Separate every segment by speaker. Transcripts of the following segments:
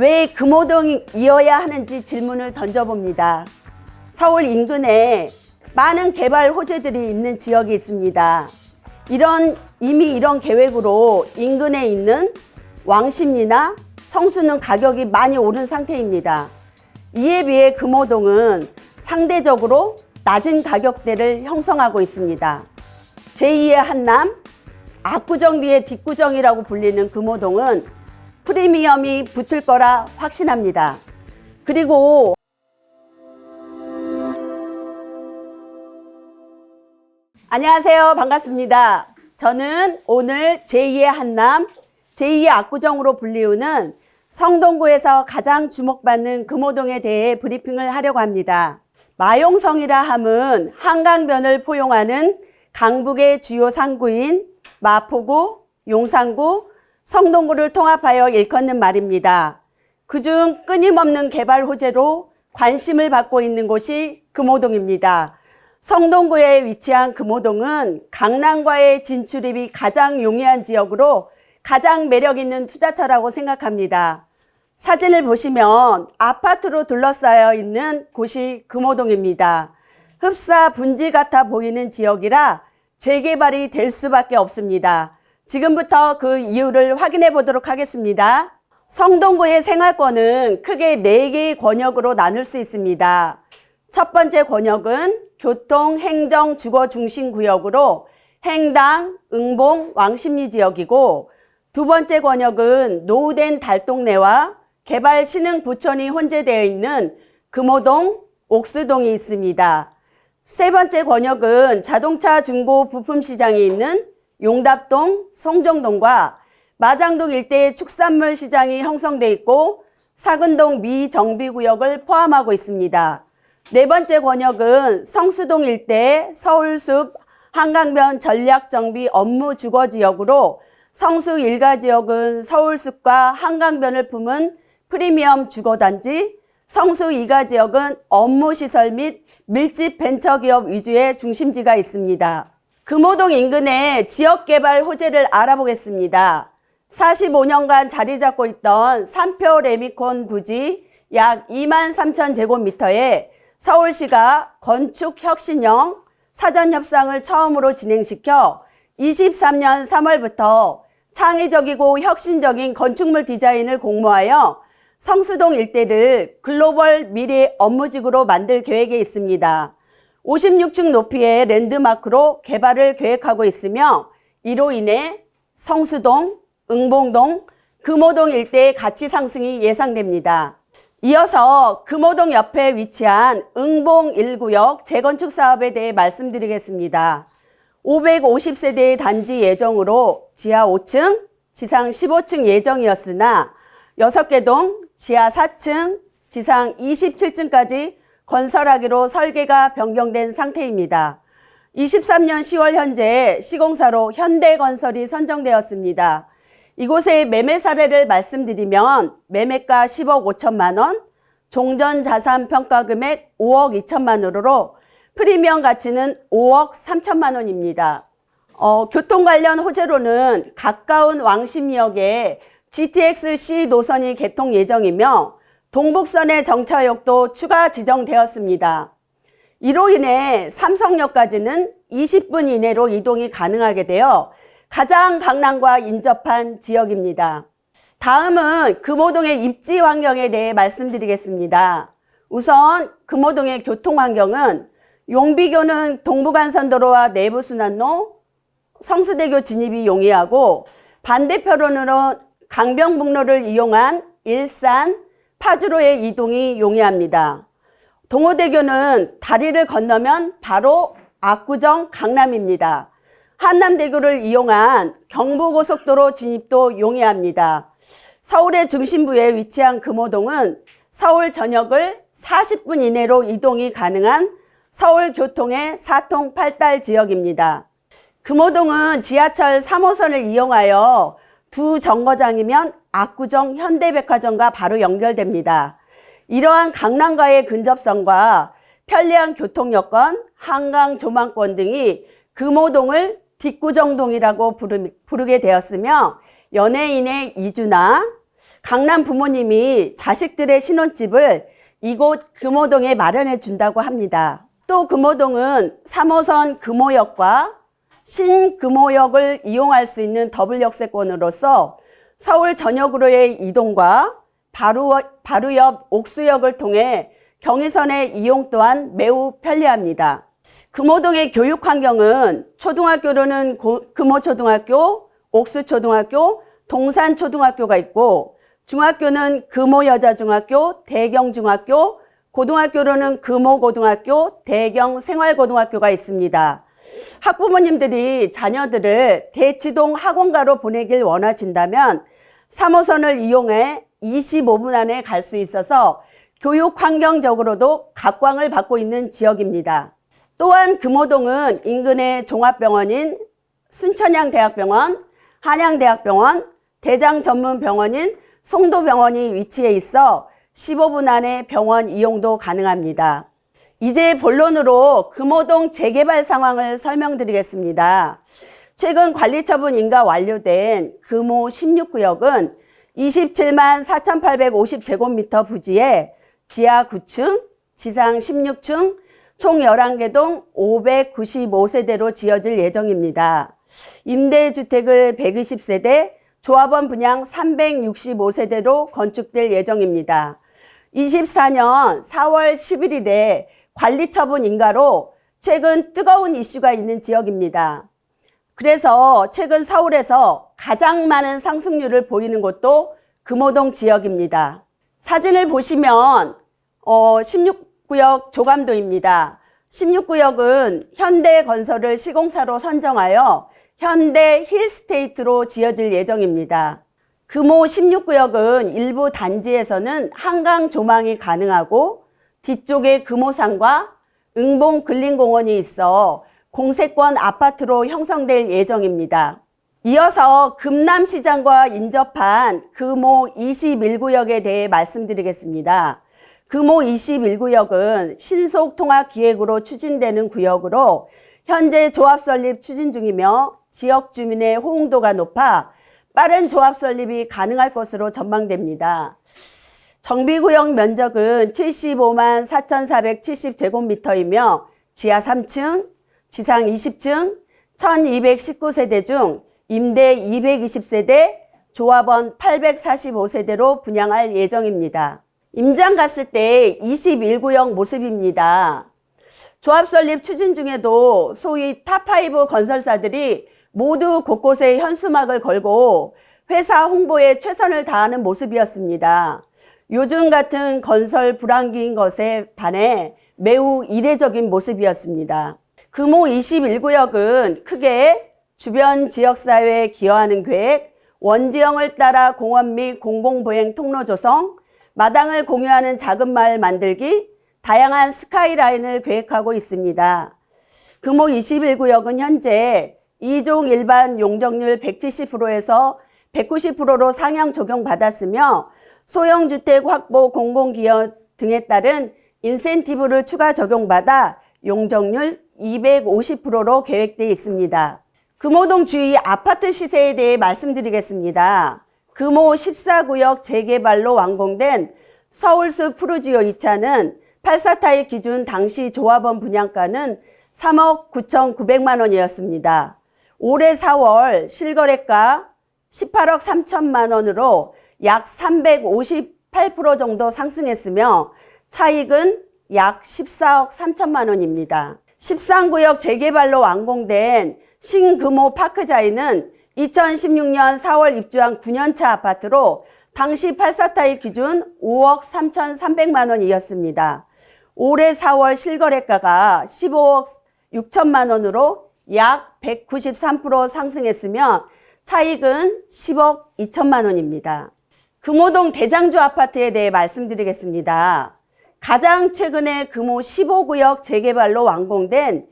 Speaker 1: 왜 금호동이어야 하는지 질문을 던져봅니다. 서울 인근에 많은 개발 호재들이 있는 지역이 있습니다. 이런 이미 이런 계획으로 인근에 있는 왕십리나 성수는 가격이 많이 오른 상태입니다. 이에 비해 금호동은 상대적으로 낮은 가격대를 형성하고 있습니다. 제2의 한남, 압구정리의 뒷구정이라고 불리는 금호동은 프리미엄이 붙을 거라 확신합니다. 그리고 안녕하세요. 반갑습니다. 저는 오늘 제2의 한남, 제2의 압구정으로 불리우는 성동구에서 가장 주목받는 금호동에 대해 브리핑을 하려고 합니다. 마용성이라 함은 한강변을 포용하는 강북의 주요 상구인 마포구, 용산구, 성동구를 통합하여 일컫는 말입니다. 그중 끊임없는 개발 호재로 관심을 받고 있는 곳이 금호동입니다. 성동구에 위치한 금호동은 강남과의 진출입이 가장 용이한 지역으로 가장 매력 있는 투자처라고 생각합니다. 사진을 보시면 아파트로 둘러싸여 있는 곳이 금호동입니다. 흡사 분지 같아 보이는 지역이라 재개발이 될 수밖에 없습니다. 지금부터 그 이유를 확인해 보도록 하겠습니다. 성동구의 생활권은 크게 4개의 권역으로 나눌 수 있습니다. 첫 번째 권역은 교통, 행정, 주거 중심 구역으로 행당, 응봉, 왕십리 지역이고 두 번째 권역은 노후된 달동네와 개발 신흥 부천이 혼재되어 있는 금호동, 옥수동이 있습니다. 세 번째 권역은 자동차 중고 부품 시장이 있는 용답동, 송정동과 마장동 일대의 축산물 시장이 형성돼 있고 사근동 미정비구역을 포함하고 있습니다. 네 번째 권역은 성수동 일대 서울숲 한강변 전략정비 업무 주거 지역으로 성수 일가 지역은 서울숲과 한강변을 품은 프리미엄 주거단지, 성수 이가 지역은 업무시설 및 밀집 벤처기업 위주의 중심지가 있습니다. 금호동 인근의 지역개발 호재를 알아보겠습니다. 45년간 자리 잡고 있던 삼표 레미콘 부지 약 2만 3천 제곱미터에 서울시가 건축 혁신형 사전 협상을 처음으로 진행시켜 23년 3월부터 창의적이고 혁신적인 건축물 디자인을 공모하여 성수동 일대를 글로벌 미래 업무지구로 만들 계획에 있습니다. 56층 높이의 랜드마크로 개발을 계획하고 있으며 이로 인해 성수동, 응봉동, 금호동 일대의 가치 상승이 예상됩니다. 이어서 금호동 옆에 위치한 응봉 1구역 재건축 사업에 대해 말씀드리겠습니다. 550세대의 단지 예정으로 지하 5층, 지상 15층 예정이었으나 6개 동 지하 4층, 지상 27층까지 건설하기로 설계가 변경된 상태입니다. 23년 10월 현재 시공사로 현대건설이 선정되었습니다. 이곳의 매매 사례를 말씀드리면 매매가 10억 5천만 원, 종전 자산 평가 금액 5억 2천만 원으로 프리미엄 가치는 5억 3천만 원입니다. 어, 교통 관련 호재로는 가까운 왕십리역에 GTX-C 노선이 개통 예정이며 동북선의 정차역도 추가 지정되었습니다. 이로 인해 삼성역까지는 20분 이내로 이동이 가능하게 되어 가장 강남과 인접한 지역입니다. 다음은 금호동의 입지 환경에 대해 말씀드리겠습니다. 우선 금호동의 교통 환경은 용비교는 동부간선도로와 내부순환로, 성수대교 진입이 용이하고 반대편으로 강병북로를 이용한 일산, 파주로의 이동이 용이합니다. 동호대교는 다리를 건너면 바로 압구정 강남입니다. 한남대교를 이용한 경부고속도로 진입도 용이합니다. 서울의 중심부에 위치한 금호동은 서울 전역을 40분 이내로 이동이 가능한 서울 교통의 사통 팔달 지역입니다. 금호동은 지하철 3호선을 이용하여 두 정거장이면 압구정 현대백화점과 바로 연결됩니다. 이러한 강남과의 근접성과 편리한 교통 여건, 한강 조망권 등이 금호동을 뒷구정동이라고 부르게 되었으며 연예인의 이주나 강남 부모님이 자식들의 신혼집을 이곳 금호동에 마련해 준다고 합니다. 또 금호동은 3호선 금호역과 신금호역을 이용할 수 있는 더블 역세권으로서 서울 전역으로의 이동과 바로, 바로 옆 옥수역을 통해 경의선의 이용 또한 매우 편리합니다. 금호동의 교육 환경은 초등학교로는 고- 금호초등학교, 옥수초등학교, 동산초등학교가 있고 중학교는 금호여자중학교, 대경중학교, 고등학교로는 금호고등학교, 대경생활고등학교가 있습니다. 학부모님들이 자녀들을 대치동 학원가로 보내길 원하신다면 3호선을 이용해 25분 안에 갈 수 있어서 교육 환경적으로도 각광을 받고 있는 지역입니다. 또한 금호동은 인근의 종합병원인 순천향대학병원, 한양대학병원, 대장전문병원인 송도병원이 위치해 있어 15분 안에 병원 이용도 가능합니다. 이제 본론으로 금호동 재개발 상황을 설명드리겠습니다. 최근 관리처분 인가 완료된 금호 16구역은 27만 4,850제곱미터 부지에 지하 9층, 지상 16층, 총 11개 동 595세대로 지어질 예정입니다. 임대주택을 120세대, 조합원 분양 365세대로 건축될 예정입니다. 24년 4월 11일에 관리처분 인가로 최근 뜨거운 이슈가 있는 지역입니다. 그래서 최근 서울에서 가장 많은 상승률을 보이는 곳도 금호동 지역입니다. 사진을 보시면 어, 16구역 조감도입니다. 16구역은 현대건설을 시공사로 선정하여 현대 힐스테이트로 지어질 예정입니다. 금호 16구역은 일부 단지에서는 한강 조망이 가능하고 뒤쪽에 금호산과 응봉 근린공원이 있어 공세권 아파트로 형성될 예정입니다. 이어서 금남시장과 인접한 금호 21구역에 대해 말씀드리겠습니다. 금호 21구역은 신속통합기획으로 추진되는 구역으로 현재 조합 설립 추진 중이며 지역 주민의 호응도가 높아 빠른 조합 설립이 가능할 것으로 전망됩니다. 정비구역 면적은 75만 4,470제곱미터이며 지하 3층, 지상 20층, 1,219세대 중 임대 220세대, 조합원 845세대로 분양할 예정입니다. 임장 갔을 때 21구역 모습입니다. 조합 설립 추진 중에도 소위 탑5 건설사들이 모두 곳곳에 현수막을 걸고 회사 홍보에 최선을 다하는 모습이었습니다. 요즘 같은 건설 불황기인 것에 반해 매우 이례적인 모습이었습니다. 금호 21구역은 크게 주변 지역사회에 기여하는 계획, 원지형을 따라 공원 및 공공보행 통로 조성, 마당을 공유하는 작은 마을 만들기, 다양한 스카이라인을 계획하고 있습니다. 금호 21구역은 현재 2종 일반 용적률 170%에서 190%로 상향 적용받았으며 소형주택 확보 공공기여 등에 따른 인센티브를 추가 적용받아 용적률 250%로 계획되어 있습니다. 금호동 주위 아파트 시세에 대해 말씀드리겠습니다. 금호 14구역 재개발로 완공된 서울숲 푸르지오 2차는 84타입 기준 당시 조합원 분양가는 3억 9,900만 원이었습니다. 올해 4월 실거래가 18억 3천만 원으로 약 358% 정도 상승했으며 차익은 약 14억 3천만 원입니다. 13구역 재개발로 완공된 신금호 파크자이는 2016년 4월 입주한 9년차 아파트로 당시 84타입 기준 5억 3,300만 원이었습니다. 올해 4월 실거래가가 15억 6천만 원으로 약 193% 상승했으며 차익은 10억 2천만 원입니다. 금호동 대장주 아파트에 대해 말씀드리겠습니다. 가장 최근에 금호 15구역 재개발로 완공된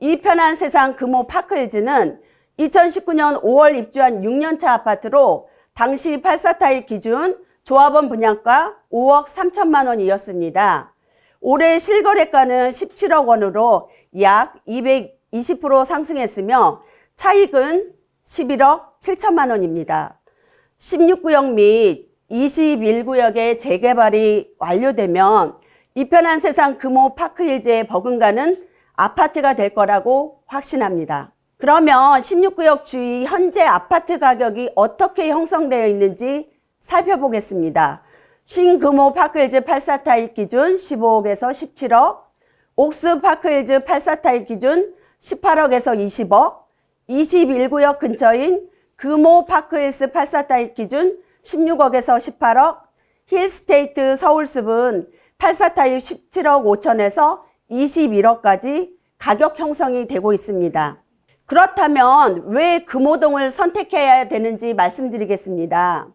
Speaker 1: 이편한 세상 금호 파크힐즈는 2019년 5월 입주한 6년차 아파트로 당시 84타입 기준 조합원 분양가 5억 3천만 원이었습니다. 올해 실거래가는 17억 원으로 약 220% 상승했으며 차익은 11억 7천만 원입니다. 16구역 및 21구역의 재개발이 완료되면 이 편한 세상 금호 파크힐즈의 버금가는 아파트가 될 거라고 확신합니다. 그러면 16구역 주위 현재 아파트 가격이 어떻게 형성되어 있는지 살펴보겠습니다. 신금호 파크힐즈 84타입 기준 15억에서 17억, 옥스 파크힐즈 84타입 기준 18억에서 20억, 21구역 근처인 금호 파크힐스 84타입 기준 16억에서 18억, 힐스테이트 서울숲은 84타입 17억 5천에서 21억까지 가격 형성이 되고 있습니다. 그렇다면 왜 금호동을 선택해야 되는지 말씀드리겠습니다.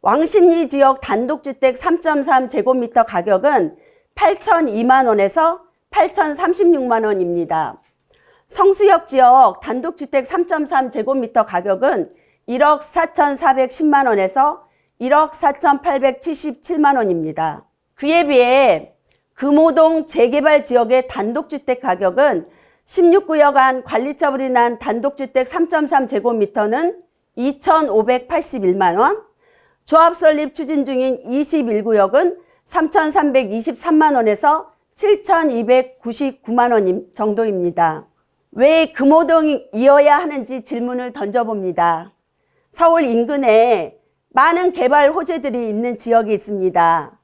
Speaker 1: 왕십리 지역 단독주택 3.3 제곱미터 가격은 8,002만 원에서 8,036만 원입니다. 성수역 지역 단독주택 3.3 제곱미터 가격은 1억 4,410만 원에서 1억 4,877만 원입니다. 그에 비해 금호동 재개발 지역의 단독주택 가격은 16구역 안 관리처분이 난 단독주택 3.3 제곱미터는 2,581만 원, 조합 설립 추진 중인 21구역은 3,323만 원에서 7,299만 원 정도입니다. 왜 금호동이어야 하는지 질문을 던져봅니다. 서울 인근에 많은 개발 호재들이 있는 지역이 있습니다.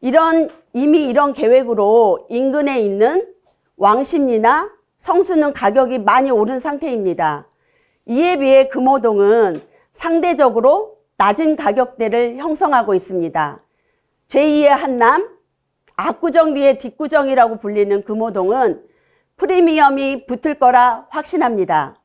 Speaker 1: 이런 이미 이런 계획으로 인근에 있는 왕십리나 성수는 가격이 많이 오른 상태입니다. 이에 비해 금호동은 상대적으로 낮은 가격대를 형성하고 있습니다. 제2의 한남, 압구정리의 뒷구정이라고 불리는 금호동은 프리미엄이 붙을 거라 확신합니다.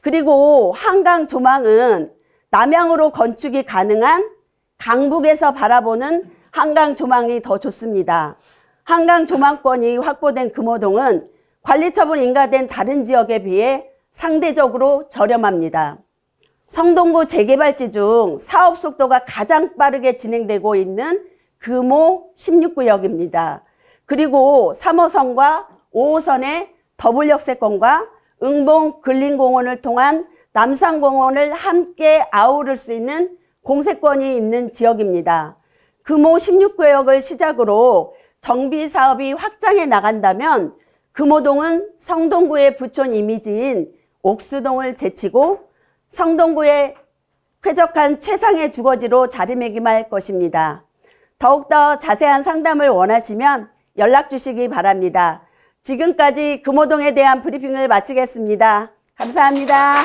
Speaker 1: 그리고 한강 조망은 남향으로 건축이 가능한 강북에서 바라보는 한강 조망이 더 좋습니다. 한강 조망권이 확보된 금호동은 관리처분 인가된 다른 지역에 비해 상대적으로 저렴합니다. 성동구 재개발지 중 사업 속도가 가장 빠르게 진행되고 있는 금호 16구역입니다. 그리고 3호선과 5호선의 더블 역세권과 응봉 근린공원을 통한 남산공원을 함께 아우를 수 있는 공세권이 있는 지역입니다. 금호 16구역을 시작으로 정비 사업이 확장해 나간다면 금호동은 성동구의 부촌 이미지인 옥수동을 제치고 성동구의 쾌적한 최상의 주거지로 자리매김할 것입니다. 더욱더 자세한 상담을 원하시면 연락 주시기 바랍니다. 지금까지 금호동에 대한 브리핑을 마치겠습니다. 감사합니다.